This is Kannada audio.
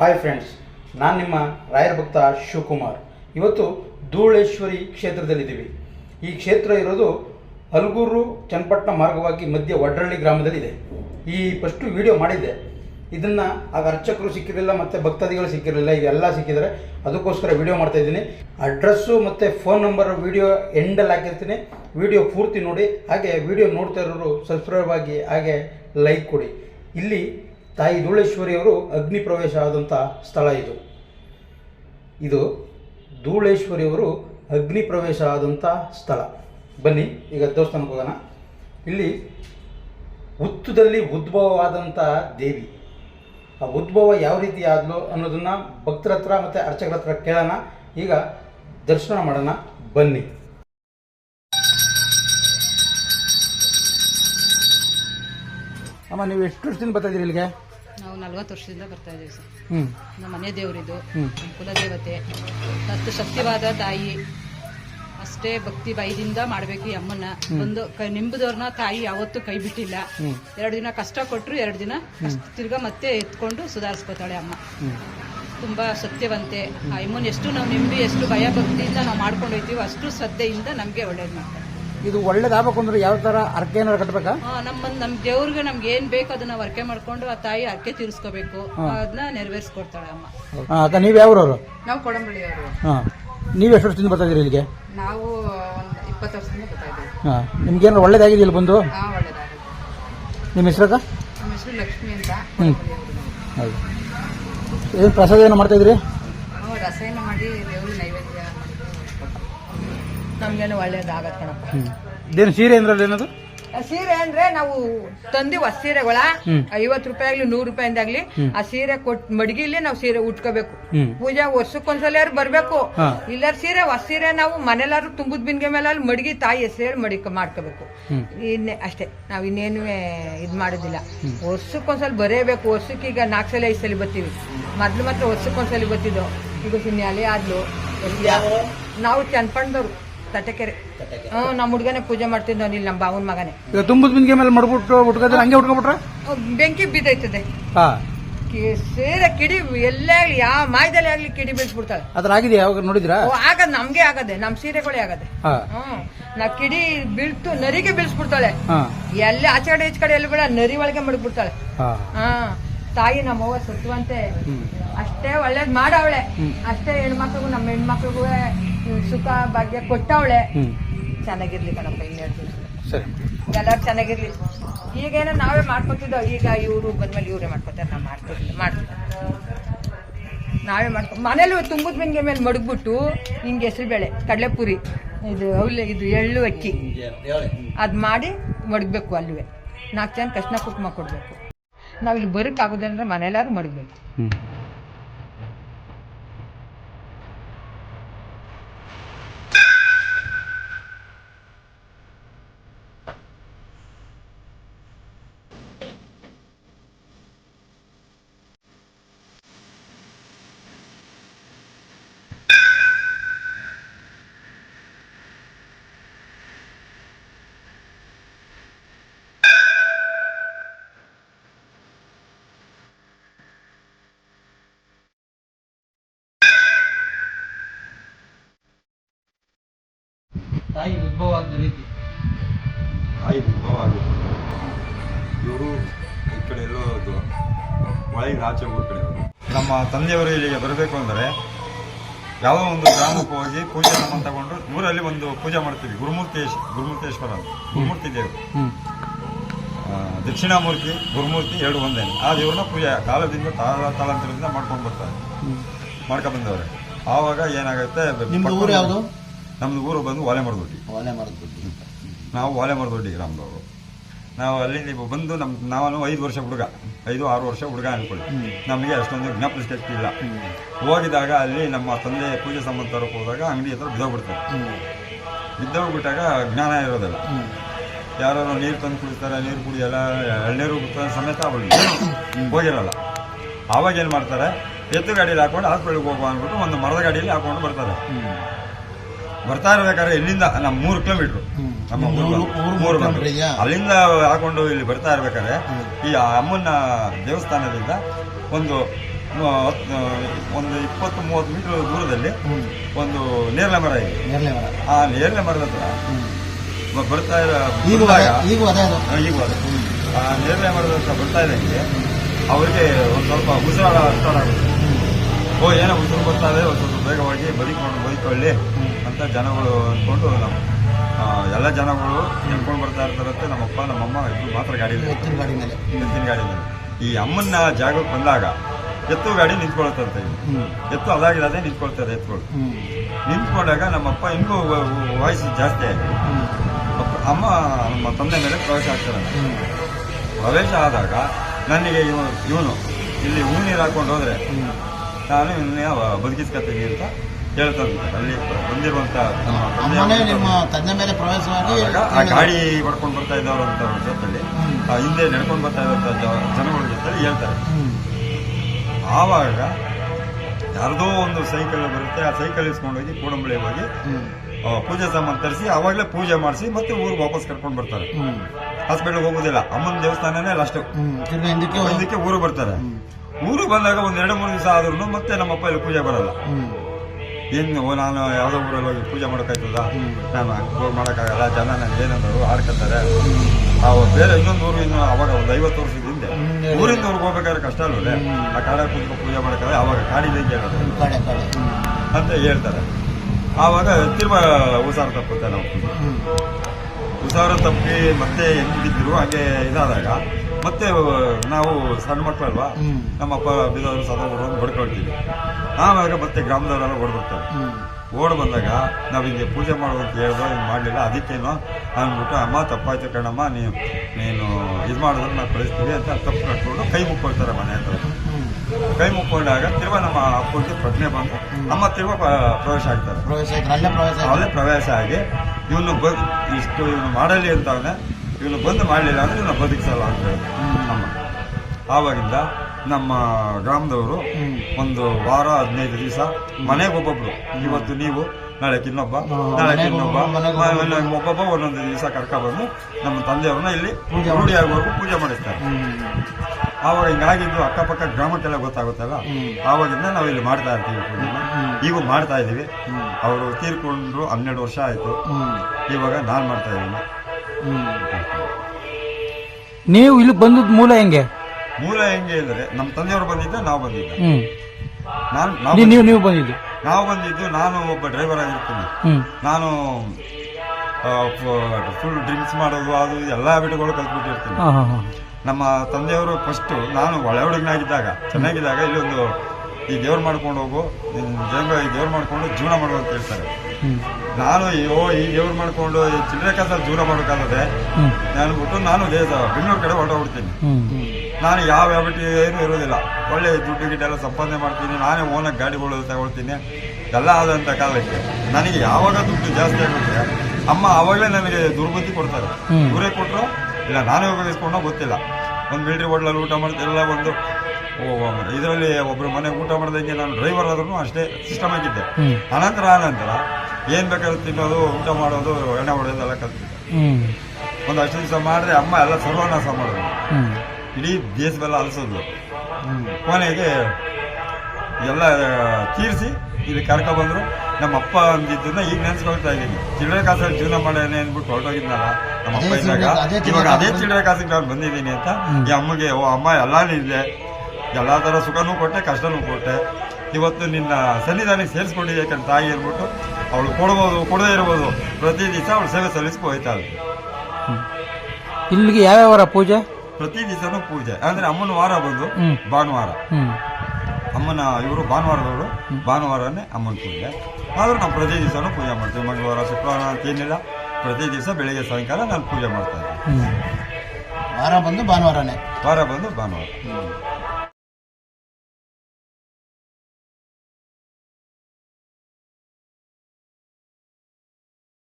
ಹಾಯ್ ಫ್ರೆಂಡ್ಸ್ ನಾನು ನಿಮ್ಮ ರಾಯರ ಭಕ್ತ ಶಿವಕುಮಾರ್. ಇವತ್ತು ಧೂಳೇಶ್ವರಿ ಕ್ಷೇತ್ರದಲ್ಲಿದ್ದೀವಿ. ಈ ಕ್ಷೇತ್ರ ಇರೋದು ಹಲಗೂರು ಚನ್ನಪಟ್ಟಣ ಮಾರ್ಗವಾಗಿ ಮಧ್ಯ ವಡ್ರಳ್ಳಿ ಗ್ರಾಮದಲ್ಲಿದೆ. ಈ ಫಸ್ಟು ವಿಡಿಯೋ ಮಾಡಿದ್ದೆ. ಇದನ್ನು ಆಗ ಅರ್ಚಕರು ಸಿಕ್ಕಿರಲಿಲ್ಲ, ಮತ್ತು ಭಕ್ತಾದಿಗಳು ಸಿಕ್ಕಿರಲಿಲ್ಲ, ಇವೆಲ್ಲ ಸಿಕ್ಕಿದರೆ ಅದಕ್ಕೋಸ್ಕರ ವಿಡಿಯೋ ಮಾಡ್ತಾ ಇದ್ದೀನಿ. ಅಡ್ರೆಸ್ಸು ಮತ್ತು ಫೋನ್ ನಂಬರ್ ವಿಡಿಯೋ ಎಂಡಲ್ಲಿ ಹಾಕಿರ್ತೀನಿ. ವಿಡಿಯೋ ಪೂರ್ತಿ ನೋಡಿ, ಹಾಗೆ ವಿಡಿಯೋ ನೋಡ್ತಾ ಇರೋರು ಸಬ್ಸ್ಕ್ರೈಬ್ ಆಗಿ, ಹಾಗೆ ಲೈಕ್ ಕೊಡಿ. ಇಲ್ಲಿ ತಾಯಿ ಧೂಳೇಶ್ವರಿಯವರು ಅಗ್ನಿ ಪ್ರವೇಶ ಆದಂಥ ಸ್ಥಳ ಇದು. ಇದು ಧೂಳೇಶ್ವರಿಯವರು ಅಗ್ನಿ ಪ್ರವೇಶ ಆದಂಥ ಸ್ಥಳ. ಬನ್ನಿ, ಈಗ ದೇವಸ್ಥಾನಕ್ಕೆ ಹೋಗೋಣ. ಇಲ್ಲಿ ಹುತ್ತದಲ್ಲಿ ಉದ್ಭವವಾದಂಥ ದೇವಿ. ಆ ಉದ್ಭವ ಯಾವ ರೀತಿ ಆದ್ಲು ಅನ್ನೋದನ್ನು ಭಕ್ತರ ಹತ್ರ ಮತ್ತು ಅರ್ಚಕರ ಹತ್ರ ಕೇಳೋಣ. ಈಗ ದರ್ಶನ ಮಾಡೋಣ. ಬನ್ನಿ. ಅಮ್ಮ ನೀವು ಎಷ್ಟು ವರ್ಷದಿಂದ ಬರ್ತಾ ಇದ್ದೀರಿ ಇಲ್ಲಿಗೆ? ನಾವು ನಲ್ವತ್ತು ವರ್ಷದಿಂದ ಬರ್ತಾ ಇದ್ದೀವಿ ಸರ್. ಹ್ಞೂ ನಮ್ಮ ಮನೆ ದೇವರಿದು. ನಮ್ಮ ಕುಲದೇವತೆ. ಅಷ್ಟು ಶಕ್ತಿವಾದ ತಾಯಿ. ಅಷ್ಟೇ ಭಕ್ತಿ ಭಯದಿಂದ ಮಾಡಬೇಕು ಈ ಅಮ್ಮನ್ನ. ಒಂದು ನಿಂಬದವ್ರನ್ನ ತಾಯಿ ಯಾವತ್ತೂ ಕೈ ಬಿಟ್ಟಿಲ್ಲ. ಎರಡು ದಿನ ಕಷ್ಟ ಕೊಟ್ಟರು ಎರಡು ದಿನ ತಿರ್ಗ ಮತ್ತೆ ಎತ್ಕೊಂಡು ಸುಧಾರಿಸ್ಕೋತಾಳೆ ಅಮ್ಮ. ತುಂಬಾ ಸತ್ಯವಂತೆ. ಆ ಅಮ್ಮನ ಎಷ್ಟು ನಾವು ನಿಂಬಿ ಎಷ್ಟು ಭಯ ಭಕ್ತಿಯಿಂದ ನಾವು ಮಾಡ್ಕೊಂಡು ಅಷ್ಟು ಶ್ರದ್ಧೆಯಿಂದ ನಮಗೆ ಒಳ್ಳೇದು ಮಾಡ್ತಾರೆ ಇದು ಒಳ್ಳೇದಾಗಬೇಕು ಅಂದ್ರೆ ಯಾವ ಥರ ಅರ್ಕೆ ಏನಾರು ಕಟ್ಟಬೇಕಾ ನಮ್ಮ ನಮ್ಮ ದೇವ್ರಿಗೆ ನಮ್ಗೆ ಏನ್ ಬೇಕು ಅದನ್ನ ವರ್ಕೆ ಮಾಡ್ಕೊಂಡು ಆ ತಾಯಿ ಅರ್ಕೆ ತೀರಿಸ್ಕೋಬೇಕು. ಅದನ್ನ ನೆರವೇರಿಸ್ಕೊಡ್ತಾಳೆ ಅಮ್ಮ. ಅಕ್ಕ ನೀವು ಯಾವ್ರವ್ರು ನಾವು ಅವರು. ಹಾಂ. ನೀವು ಎಷ್ಟು ವರ್ಷದಿಂದ ಬರ್ತಾ ಇದ್ದೀರಿ ಇಲ್ಲಿಗೆ? ನಾವು ಒಂದು ಇಪ್ಪತ್ತು ವರ್ಷದಿಂದ ಬರ್ತಾ ಇದ್ದೀವಿ. ಹಾಂ. ನಿಮ್ಗೇನಾರು ಒಳ್ಳೇದಾಗಿದೆ ಇಲ್ಲಿ ಬಂದು? ಹಾ ಒಳ್ಳೇದಾಗುತ್ತೆ ನಿಮ್ಮ ಹೆಸರಕ್ಕ ನಮ್ಮ ಹೆಸರು ಲಕ್ಷ್ಮಿ ಅಂತ. ಹ್ಞೂ ಹೌದು. ಏನು ಪ್ರಸಾದ ಏನು ಮಾಡ್ತಾ ಇದ್ದೀರಿ ನಾವು ರಸಾಯನ ಮಾಡಿ ದೇವ್ರಿಗೆ ನೈವೇದ್ಯ ನಮ್ಗೇನು ಒಳ್ಳೇದಾಗತ್ತೆ ಕಣಪ್ಪ ಇದೇನು ಸೀರೆ ಅಂದ್ರೆ ಏನದು? ಸೀರೆ ಅಂದ್ರೆ ನಾವು ತಂದಿವ ಸೀರೆಗಳ ಐವತ್ ಐವತ್ತು ರೂಪಾಯಿ ಆಗ್ಲಿ ನೂರು ರೂಪಾಯಿಂದಾಗ್ಲಿ ಆ ಸೀರೆ ಕೊಟ್ ಮಡಗಿಲಿ ನಾವು ಸೀರೆ ಉಟ್ಕೋಬೇಕು. ಪೂಜಾ ವರ್ಷಕ್ಕೊಂದ್ಸಲ ಬರ್ಬೇಕು. ಇಲ್ಲಾರ ಸೀರೆ ಹೊಸ ಸೀರೆ ನಾವು ಮನೆಲ್ಲಾರು ತುಂಬುದ್ ಬಿನ್ಗೆ ಮೇಲೆ ಅಲ್ಲಿ ಮಡಗಿ ತಾಯಿ ಹೆಸರು ಮಡಿ ಮಡಿಕ ಮಾಡ್ಕೋಬೇಕು. ಇನ್ನೇ ಅಷ್ಟೇ ನಾವ್ ಇನ್ನೇನು ಇದ್ ಮಾಡೋದಿಲ್ಲ. ವರ್ಷಕ್ಕೊಂದ್ಸಲ ಬರೇಬೇಕು ವರ್ಷಕ್ಕೆ ಈಗ ನಾಲ್ಕು ಸಲ ಐದು ಸಲ ಬರ್ತೀವಿ. ಮೊದ್ಲು ಮಾತ್ರ ವರ್ಷಕ್ಕೊಂದ್ಸಲ ಬರ್ತಿದ್ದೋ? ಈಗ ಸಿನ್ಯಾಲಿ ಆದ್ಲು. ನಾವು ಚನ್ನಪಣ್ಣದವ್ರು ತಟಕೆರೆ. ಹ್ಮ್ ನಮ್ಮ ಹುಡುಗನೇ ಪೂಜೆ ಮಾಡ್ತಿದ್ದ ಇಲ್ಲಿ ನಮ್ಮ ಬಾವನ್ ಮಗನೇ. ಈಗ ತುಂಬದ ಬಿಂದಿಗೆ ಮೇಲೆ ಮಡ್ಬಿಟ್ಟು ಉಟ್ಕೋದ್ರೆ ಹಂಗೆ ಉಟ್ಕೊಬಿಟ್ರೆ ಅಹ್ ಬೆಂಕಿ ಬಿದ್ದೈತದೆ. ಹಾಂ. ಕಿ- ಸೀರೆ ಕಿಡಿ ಎಲ್ಲೇ ಆಗ್ಲಿ ಯಾವ ಮಾಯದಲ್ಲಿ ಆಗ್ಲಿ ಕಿಡಿ ಬೀಳ್ಸ್ಬಿಡ್ತಾಳೆ ಅದ್ರ ಆಗಿದೆ ಯಾವಾಗ ನೋಡಿದ್ರಾ? ಓ, ಆಗದ್ ನಮ್ಗೆ ಆಗದೆ ನಮ್ ಸೀರೆಗಳೇ ಆಗದೆ. ಹಾಂ. ಹ್ಮ್ ನಾ ಕಿಡಿ ಬೀಳ್ತು ನರಿಗೆ ಬೀಳ್ಸ್ಬಿಡ್ತಾಳೆ. ಬಿಡ್ತಾಳೆ ಎಲ್ಲಿ ಆಚೆ ಕಡೆ ಈಚೆ ಕಡೆ ಎಲ್ಲಿ ಬಿಡ ನರಿ ಒಳಗೆ ಮಡಗ್ಬಿಡ್ತಾಳೆ ಹಾಂ. ಹಾ. ತಾಯಿ ನಮ್ಮವ್ವ ಸುತ್ತುವಂತೆ ಅಷ್ಟೇ ಒಳ್ಳೇದ್ ಮಾಡವಳೆ. ಅಷ್ಟೇ ಹೆಣ್ಮಕ್ಳಿಗೂ ನಮ್ಮ ಹೆಣ್ಮಕ್ಳಿಗೂ ಸುಖ ಭಾಗ್ಯ ಕೊಟ್ಟವಳೆ. ಚೆನ್ನಾಗಿರ್ಲಿ ಕಣಪ್ಪ ಇನ್ನು ಎಲ್ಲರೂ ಚೆನ್ನಾಗಿರ್ಲಿ. ಈಗೇನೋ ನಾವೇ ಮಾಡ್ಕೊತಿದ್ದೋ ಈಗ ಇವರು ಬಂದ್ಮೇಲೆ ಇವರೇ ಮಾಡ್ಕೊತಾರೆ ನಾವು ಮಾಡ್ಕೊತೀವಿ ಮಾಡ್ತೀವಿ ನಾವೇ ಮಾಡ್ಕೊ ಮನೇಲಿ ತುಂಬದ ಬೆಂಗೆ ಮೇಲೆ ಮಡಗ್ಬಿಟ್ಟು ಹಿಂಗೆ ಹೆಸರುಬೇಳೆ ಕಡಲೆಪುರಿ ಇದು ಅವಲೆ ಇದು ಎಳ್ಳು ಅಕ್ಕಿ. ಅದು ಮಾಡಿ ಮಡಗಬೇಕು ಅಲ್ಲುವೆ. ನಾಲ್ಕು ಜನ ಕಷ್ಟ ಕುಟುಂಬ ಕೊಡಬೇಕು. ನಾವು ಇಲ್ಲಿ ಬರೋಕ್ಕಾಗೋದಂದ್ರೆ ಮನೆಯಲ್ಲಾರು ಮಡಗಬೇಕು ಉದ್ಭವ ಆದ ರೀತಿ. ಆಯ್ತು ಉದ್ಭವ ಆಗುತ್ತೆ ಇವರು ಈ ಕಡೆ ಎಲ್ಲೋ ಅದು ಮಳೆಯಿಂದ ಆಚೆ ಊರ ಕಡೆ ನಮ್ಮ ತಂದೆಯವರು ಇಲ್ಲಿಗೆ ಬರಬೇಕು ಅಂದರೆ ಯಾವುದೋ ಒಂದು ಗ್ರಾಮಕ್ಕೆ ಹೋಗಿ ಪೂಜೆ ಸಾಮಾನು ತಗೊಂಡು ಊರಲ್ಲಿ ಒಂದು ಪೂಜೆ ಮಾಡ್ತೀವಿ. ಗುರುಮೂರ್ತೇಶ್ ಗುರುಮೂರ್ತೇಶ್ವರ ಅಂತ. ಗುರುಮೂರ್ತಿ ದೇವರು. ದಕ್ಷಿಣಾಮೂರ್ತಿ ಗುರುಮೂರ್ತಿ ಎರಡು ಒಂದೇ. ಆ ದೇವ್ರನ್ನ ಪೂಜೆ ಕಾಲದಿಂದ ತಾಳ ತಾಳಾಂತರದಿಂದ ಮಾಡ್ಕೊಂಡು ಬರ್ತಾರೆ. ಮಾಡ್ಕೊಂಡು ಬಂದವ್ರೆ. ಆವಾಗ ಏನಾಗುತ್ತೆ? ನಿಮ್ದು ಊರು ಬಂದು ಒಲೆ ಮರದೊಡ್ಡಿ ಒಲೆ ಮರದ ದುಡ್ಡು ನಾವು ವಾಲೆ ಮರದೊಡ್ಡಿ ಗ್ರಾಮದವರು. ನಾವು ಅಲ್ಲಿ ನೀವು ಬಂದು ನಮ್ಮ ನಾನು ಐದು ವರ್ಷ ಹುಡುಗ. ಐದು ಆರು ವರ್ಷ ಹುಡುಗ ಅನ್ಕೊಳ್ಳಿ. ನಮಗೆ ಅಷ್ಟೊಂದು ಜ್ಞಾಪಕ ಇಲ್ಲ. ಹೋಗಿದಾಗ ಅಲ್ಲಿ ನಮ್ಮ ತಂದೆ ಪೂಜೆ ಸಂಬಂಧ ತರಕ್ಕೆ ಹೋದಾಗ ಅಂಗಡಿ ಹತ್ರ ಬಿದ್ದೋಗ್ಬಿಡ್ತಾರೆ ಬಿದ್ದೋಗ್ಬಿಟ್ಟಾಗ ಜ್ಞಾನ ಇರೋದಿಲ್ಲ. ಯಾರು ನೀರು ತಂದು ಕುಡಿತಾರೆ ನೀರು ಕುಡಿಯಲ್ಲ ಎಳ್ನೀರು ಸಮೇತ ಅವಳು ಹೋಗಿರಲ್ಲ. ಆವಾಗ ಏನು ಮಾಡ್ತಾರೆ? ಎತ್ತು ಗಾಡಿಯಲ್ಲಿ ಹಾಕೊಂಡು ಹಾಸ್ಪಿಟ್ಲಿಗೆ ಹೋಗುವ ಅಂದ್ಬಿಟ್ಟು ಒಂದು ಮರದ ಗಾಡಿಯಲ್ಲಿ ಹಾಕೊಂಡು ಬರ್ತಾರೆ. ಬರ್ತಾ ಇರ್ಬೇಕಾದ್ರೆ ಇಲ್ಲಿಂದ ನಮ್ಮ ಮೂರು ಕಿಲೋಮೀಟ್ರು ನಮ್ಮ ಮೂರು ಅಲ್ಲಿಂದ ಹಾಕೊಂಡು ಇಲ್ಲಿ ಬರ್ತಾ ಇರ್ಬೇಕಾದ್ರೆ ಈ ಅಮ್ಮನ ದೇವಸ್ಥಾನದಿಂದ ಒಂದು ಒಂದು ಇಪ್ಪತ್ತು ಮೂವತ್ತು ಮೀಟರ್ ದೂರದಲ್ಲಿ ಒಂದು ನೇರಳೆ ಮರ ಇದೆ. ಆ ನೇರಳೆ ಮರದ ಹತ್ರ ಬರ್ತಾ ಇರೋ ಈಗ ಆ. ನೇರಳೆ ಮರದ ಹತ್ರ ಬರ್ತಾ ಇದ್ದಂಗೆ ಅವರಿಗೆ ಒಂದು ಸ್ವಲ್ಪ ಉಸಿರಾಡ ಸ್ಟಾರ್ಟ್ ಆಗುತ್ತೆ. ಓ ಏನೋ ಉಸಿರು ಬರ್ತಾ ಇದೆ ಒಂದು ಸ್ವಲ್ಪ ಬೇಗ ಹೋಗಿ ಬದುಕೊಂಡು ಬದುಕೊಳ್ಳಿ ಅಂತ ಜನಗಳು ಅಂದ್ಕೊಂಡು ನಮ್ಮ ಎಲ್ಲ ಜನಗಳು ನಿಂತ್ಕೊಂಡು ಬರ್ತಾ ಇರ್ತಾರಂತೆ. ನಮ್ಮಪ್ಪ ನಮ್ಮಮ್ಮ ಇಬ್ಬರು ಮಾತ್ರ ಗಾಡಿ ಎತ್ತಿನ ಗಾಡಿ ಮೇಲೆ ಎತ್ತಿನ ಗಾಡಿ ಮೇಲೆ ಈ ಅಮ್ಮನ ಜಾಗಕ್ಕೆ ಬಂದಾಗ ಎತ್ತು ಗಾಡಿ ನಿಂತ್ಕೊಳ್ತಂತೆ ಎತ್ತು ಅದಾಗಿದೆ ಅದೇ ನಿಂತ್ಕೊಳ್ತದೆ ಎತ್ತುಗಳು ನಿಂತ್ಕೊಂಡಾಗ ನಮ್ಮಪ್ಪ ಇನ್ನೂ ವಾಯ್ಸ್ ಜಾಸ್ತಿ ಆಯಿತು ಅಮ್ಮ ನಮ್ಮ ತಂದೆ ಮೇಲೆ ಪ್ರವೇಶ ಆಗ್ತಾರೆ ಪ್ರವೇಶ ಆದಾಗ ನನಗೆ ಇವನು ಇವನು ಇಲ್ಲಿ ಹೂ ನೀರು ಹಾಕೊಂಡು ಹೋದ್ರೆ ನಾನು ಇವನ್ನ ಬದುಕಿಸ್ಕೊತೀನಿ ಅಂತ ಹೇಳ್ತಾರೆ ಅಲ್ಲಿ ಬಂದಿರುವಂತ ನಮ್ಮ ತಂದೆ ಮೇಲೆ ಪ್ರವೇಶವಾಗಿ ಆ ಗಾಡಿ ಹೊಡ್ಕೊಂಡು ಬರ್ತಾ ಇದ್ದವರು ಅಂತ ಜೊತೆಲಿ. ಆ ಹಿಂದೆ ನಡ್ಕೊಂಡು ಬರ್ತಾ ಇರುವಂತ ಜನಗಳ ಜೊತೆ ಹೇಳ್ತಾರೆ. ಆವಾಗ ಯಾರ್ದೋ ಒಂದು ಸೈಕಲ್ ಬರುತ್ತೆ ಆ ಸೈಕಲ್ ಇಸ್ಕೊಂಡೋಗಿ ಕೂಡಂಬಳಿ ಹೋಗಿ ಹ್ಮ್. ಆ, ಪೂಜೆ ಸಾಮಾನು ತರಿಸಿ ಅವಾಗಲೇ ಪೂಜೆ ಮಾಡಿಸಿ ಮತ್ತೆ ಊರಿಗೆ ವಾಪಸ್ ಕರ್ಕೊಂಡು ಬರ್ತಾರೆ. ಹಾಸ್ಪಿಟಲ್ಗೆ ಹೋಗೋದಿಲ್ಲ. ಅಮ್ಮನ ದೇವಸ್ಥಾನನೇ ಲಾಸ್ಟ್ ಹಿಂದಕ್ಕೆ ಇದಕ್ಕೆ ಊರು ಬರ್ತಾರೆ. ಊರು ಬಂದಾಗ ಒಂದ್ ಎರಡು ಮೂರು ದಿವಸ ಆದ್ರೂ ಮತ್ತೆ ನಮ್ಮಪ್ಪ ಇಲ್ಲಿ ಪೂಜೆ ಬರಲ್ಲ. ಏನು ನಾನು ಯಾವುದೋ ಊರಲ್ಲಿ ಹೋಗಿ ಪೂಜೆ ಮಾಡೋಕ್ಕಾಯ್ತದ. ನಾನು ಹೋಗಿ ಮಾಡೋಕ್ಕಾಗಲ್ಲ ಜನ ನನಗೆ ಏನಂದರು ಆಡ್ಕೊತಾರೆ. ಅವು ಬೇರೆ ಇನ್ನೊಂದು ಊರು ಇನ್ನು ಅವಾಗ ಒಂದು ಐವತ್ತು ವರ್ಷದ ಹಿಂದೆ ಊರಿಂದ ಊರಿಗೆ ಹೋಗ್ಬೇಕಾದ್ರೆ ಕಷ್ಟ ಅಲ್ಲೇ. ಆ ಕಾಡ ಕೂತ್ಕೊಂಡು ಪೂಜೆ ಮಾಡೋಕ್ಕಾಗಲ್ಲ ಅವಾಗ ಕಾಡಿದೆ ಕೇಳೋದು. ಅಂತ ಹೇಳ್ತಾರೆ. ಆವಾಗ ತಿರ್ವ ಉಸಾರ ತಪ್ಪುತ್ತೆ ನಾವು. ಹುಷಾರು ಉಸಾರ ತಪ್ಪಿ ಮತ್ತೆ ಹೆಂಗಿದ್ರು ಹಾಗೆ ಇದಾದಾಗ ಮತ್ತೆ ನಾವು ಸಣ್ಣ ಮಕ್ಕಳಲ್ವಾ ನಮ್ಮ ಅಪ್ಪ ಬಿದ್ದವರು ಸದಾ ಹೊಡ್ಕೊಂಡು ಆವಾಗ ಮತ್ತೆ ಗ್ರಾಮದವರೆಲ್ಲ ಓಡ್ಬಿಡ್ತಾರೆ ಓಡ್ ಬಂದಾಗ ನಾವು ಹಿಂಗೆ ಪೂಜೆ ಮಾಡುವಂತ ಹೇಳ್ದೋ ಹಿಂಗೆ ಮಾಡಲಿಲ್ಲ. ಅದಕ್ಕೇನೋ ಅಂದ್ಬಿಟ್ಟು ಅಮ್ಮ ತಪ್ಪಾಯ್ತು ಕಣಮ್ಮ ನೀವು ನೀನು ಇದು ಮಾಡಿದ್ರೆ ನಾವು ಕಳಿಸ್ತೀವಿ ಅಂತ ತಪ್ಪು ಕಟ್ಕೊಂಡು ಕೈ ಮುಕ್ಕೊಳ್ತಾರೆ ಮನೆ ಹತ್ರ. ಕೈ ಮುಕ್ಕೊಂಡಾಗ ತಿರ್ವ ನಮ್ಮ ಅಪ್ಪಗೆ ಪ್ರಜ್ಞೆ ಬಂದು ಅಮ್ಮ ತಿರ್ವ ಪ್ರವೇಶ ಆಗ್ತಾರೆ. ಅಲ್ಲೇ ಪ್ರವೇಶ ಆಗಿ ಇವನು ಬಂದು ಇಷ್ಟು ಇವನು ಮಾಡಲಿ ಅಂತ ಇವನು ಬಂದು ಮಾಡಲಿಲ್ಲ ಅಂದ್ರೆ ಇವನು ಬದುಕಿಸಲ್ಲ ಅಂತ ಹೇಳಿ. ಅಮ್ಮ. ಆವಾಗಿಂದ ನಮ್ಮ ಗ್ರಾಮದವರು ಒಂದು ವಾರ ಹದಿನೈದು ದಿವಸ ಮನೆಗೆ ಒಬ್ಬೊಬ್ರು. ಇವತ್ತು ನೀವು ನಾಳೆ ಇನ್ನೊಬ್ಬ ನಾಳೆ ಇನ್ನೊಬ್ಬ. ಒಬ್ಬೊಬ್ಬ ಒಂದೊಂದು ದಿವಸ ಕರ್ಕೊಬಂದು ನಮ್ಮ ತಂದೆಯವ್ರನ್ನ ಇಲ್ಲಿ ರೂಢಿ ಆಗುವವರೆಗೂ ಪೂಜೆ ಮಾಡಿರ್ತಾರೆ. ಆವಾಗ ಹಿಂಗಾಗಿದ್ದು ಅಕ್ಕಪಕ್ಕ ಗ್ರಾಮಕ್ಕೆಲ್ಲ ಗೊತ್ತಾಗುತ್ತಲ್ಲ. ಆವಾಗಿಂದ ನಾವು ಇಲ್ಲಿ ಮಾಡ್ತಾ ಇರ್ತೀವಿ ಪೂಜೆನ ಈಗ ಮಾಡ್ತಾ ಇದ್ದೀವಿ ಅವರು ತೀರ್ಕೊಂಡ್ರು ಹನ್ನೆರಡು ವರ್ಷ ಆಯಿತು. ಇವಾಗ ನಾನು ಮಾಡ್ತಾ ಇದ್ದೀನಿ ನೀವು ಇಲ್ಲಿ ಬಂದದ ಮೂಲ ಹೆಂಗೆ? ಮೂಲ ಹೆಂಗೆ ಅಂದ್ರೆ ನಮ್ಮ ತಂದೆಯವರು ಬಂದಿದ್ದ ನಾವು ಬಂದಿದ್ದ. ಹ್ಮ್. ನಾನು ನಾವು ನೀವು ನೀವು ಬಂದಿದ್ದು. ನಾವು ಬಂದಿದ್ದು ನಾನು ಒಬ್ಬ ಡ್ರೈವರ್ ಆಗಿರ್ತೀನಿ. ಹ್ಮ್. ನಾನು ಫುಲ್ ಡ್ರಿಂಕ್ಸ್ ಮಾಡೋದು ಅದು ಎಲ್ಲ ಬಿಟ್ಟುಗಳು ಕಲ್ತ್ಬಿಟ್ಟಿರ್ತೀನಿ. ಹಾ ಹಾ ಹಾ. ನಮ್ಮ ತಂದೆಯವರು ಫಸ್ಟು ನಾನು ಒಳ್ಳೆ ಹುಡುಗನಾಗಿದ್ದಾಗ ಚೆನ್ನಾಗಿದ್ದಾಗ ಇಲ್ಲಿ ಒಂದು ಈ ದೇವ್ರು ಮಾಡ್ಕೊಂಡು ಹೋಗು ನೀನ್ ದೇವ್ರ ಈ ದೇವ್ರು ಮಾಡ್ಕೊಂಡು ಜೀವನ ಮಾಡು ಅಂತ ಹೇಳ್ತಾರೆ. ಹ್ಮ್. ನಾನು ಅಯ್ಯೋ ಈ ದೇವ್ರು ಮಾಡ್ಕೊಂಡು ಈ ಚಿಲ್ಲರೆ ಕಾಸಲ್ಲಿ ಜೀವನ ಮಾಡೋಕ್ಕಾಗದೆ ನಾನು ಬಿಟ್ಟು ನಾನು ದೇಶ ಬೆಂಗಳೂರು ಕಡೆ ಹೊರಟೋಗ್ಬಿಡ್ತೀನಿ. ಹ್ಮ್. ನಾನು ಯಾವ ಯಾವ ಏನು ಇರೋದಿಲ್ಲ ಒಳ್ಳೆ ದುಡ್ಡು ಗಿಡ್ಡೆಲ್ಲ ಸಂಪಾದನೆ ಮಾಡ್ತೀನಿ ನಾನೇ ಓನಾಗಿ ಗಾಡಿಗಳು ತಗೊಳ್ತೀನಿ. ಎಲ್ಲ ಆದಂಥ ಕಾಲಕ್ಕೆ ನನಗೆ ಯಾವಾಗ ದುಡ್ಡು ಜಾಸ್ತಿ ಆಗುತ್ತೆ ಅಮ್ಮ ಅವಾಗಲೇ ನನಗೆ ದುರ್ಬುದ್ಧಿ ಕೊಡ್ತಾರೆ. ಇವರೇ ಕೊಟ್ಟರು ಇಲ್ಲ ನಾನೇ ಉಪಯೋಗಿಸ್ಕೊಂಡೋ ಗೊತ್ತಿಲ್ಲ. ಒಂದು ಮಿಲ್ಟ್ರಿ ಹೋಟ್ಲಲ್ಲಿ ಊಟ ಮಾಡ್ತಿರಲ್ಲ ಒಂದು ಇದರಲ್ಲಿ ಒಬ್ಬರು ಮನೆಗೆ ಊಟ ಮಾಡ್ದಂಗೆ ನಾನು ಡ್ರೈವರ್ ಆದ್ರೂ ಅಷ್ಟೇ ಸಿಸ್ಟಮ್ ಆಗಿದ್ದೆ ಅನಂತರ ಆನಂತರ ಏನು ಬೇಕಾದ್ರೂ ತಿನ್ನೋದು ಊಟ ಮಾಡೋದು ಎಣ್ಣೆ ಹೊಡೆಯೋದೆಲ್ಲ ಕಲ್ತಿದ್ದೆ. ಹ್ಮ್. ಒಂದು ಅಷ್ಟು ದಿವಸ ಮಾಡಿದ್ರೆ ಅಮ್ಮ ಎಲ್ಲ ಸರ್ವನಾಶ ಮಾಡೋದು ಇಡೀ ಅಲಸೋದು. ಹ್ಮ್ ಕೊನೆಗೆ ಎಲ್ಲ ತೀರಿಸಿ ಇಲ್ಲಿ ಕರ್ಕೊ ಬಂದ್ರು. ನಮ್ಮ ಅಪ್ಪ ಅಂದಿದ್ದನ್ನ ಈಗ ನೆನ್ಸ್ಕೊಳ್ತಾ ಇದ್ದೀನಿ. ಚಿಲ್ಲರೆ ಕಾಸಲ್ಲಿ ಜೀವನ ಮಾಡೋಣ ಅಂದ್ಬಿಟ್ಟು ಹೊರಟೋಗಿದ್ನಲ್ಲ ನಮ್ಮ ಅಪ್ಪ ಇದ್ದಾಗ. ಇವಾಗ ಅದೇ ಚಿಲ್ಲರೆ ಕಾಸಿಗೆ ನಾನು ಬಂದಿದ್ದೀನಿ ಅಂತ. ಈ ಅಮ್ಮಗೆ ಓ ಅಮ್ಮ ಎಲ್ಲ ಇದೆ ಎಲ್ಲ ಥರ ಸುಖನೂ ಕೊಟ್ಟೆ ಕಷ್ಟನೂ ಕೊಟ್ಟೆ. ಇವತ್ತು ನಿನ್ನ ಸನ್ನಿಧಾನಕ್ಕೆ ಸೇರಿಸ್ಕೊಂಡಿದ್ದೆ ಯಾಕಂತ ತಾಯಿ ಅಂದ್ಬಿಟ್ಟು ಅವಳು ಕೊಡ್ಬೋದು ಕೊಡದೇ ಇರ್ಬೋದು. ಪ್ರತಿ ದಿವಸ ಅವಳು ಸೇವೆ ಸಲ್ಲಿಸ್ಕೊ ಹೋಯ್ತಾ ಇರ್ತೀನಿ. ಇಲ್ಲಿಗೆ ಯಾವ್ಯಾವರ ವಾರ ಪೂಜೆ? ಪ್ರತಿ ದಿವಸನೂ ಪೂಜೆ ಅಂದ್ರೆ ಅಮ್ಮನ ವಾರ ಬಂದು. ಭಾನುವಾರ. ಅಮ್ಮನ ಇವರು ಭಾನುವಾರದವರು. ಭಾನುವಾರನೇ ಅಮ್ಮನ ಪೂಜೆ. ಆದ್ರೂ ನಾವು ಪ್ರತಿ ದಿವಸನೂ ಪೂಜೆ ಮಾಡ್ತೀವಿ. ಮಂಗಳವಾರ ಶುಕ್ರವಾರ ಅಂತ ಏನಿಲ್ಲ. ಪ್ರತಿ ದಿವಸ ಬೆಳಿಗ್ಗೆ ಸಾಯಂಕಾಲ ನಾನು ಪೂಜೆ ಮಾಡ್ತಾ ಇದ್ದೀನಿ. ವಾರ ಬಂದು ಭಾನುವಾರನೇ. ವಾರ ಬಂದು ಭಾನುವಾರ.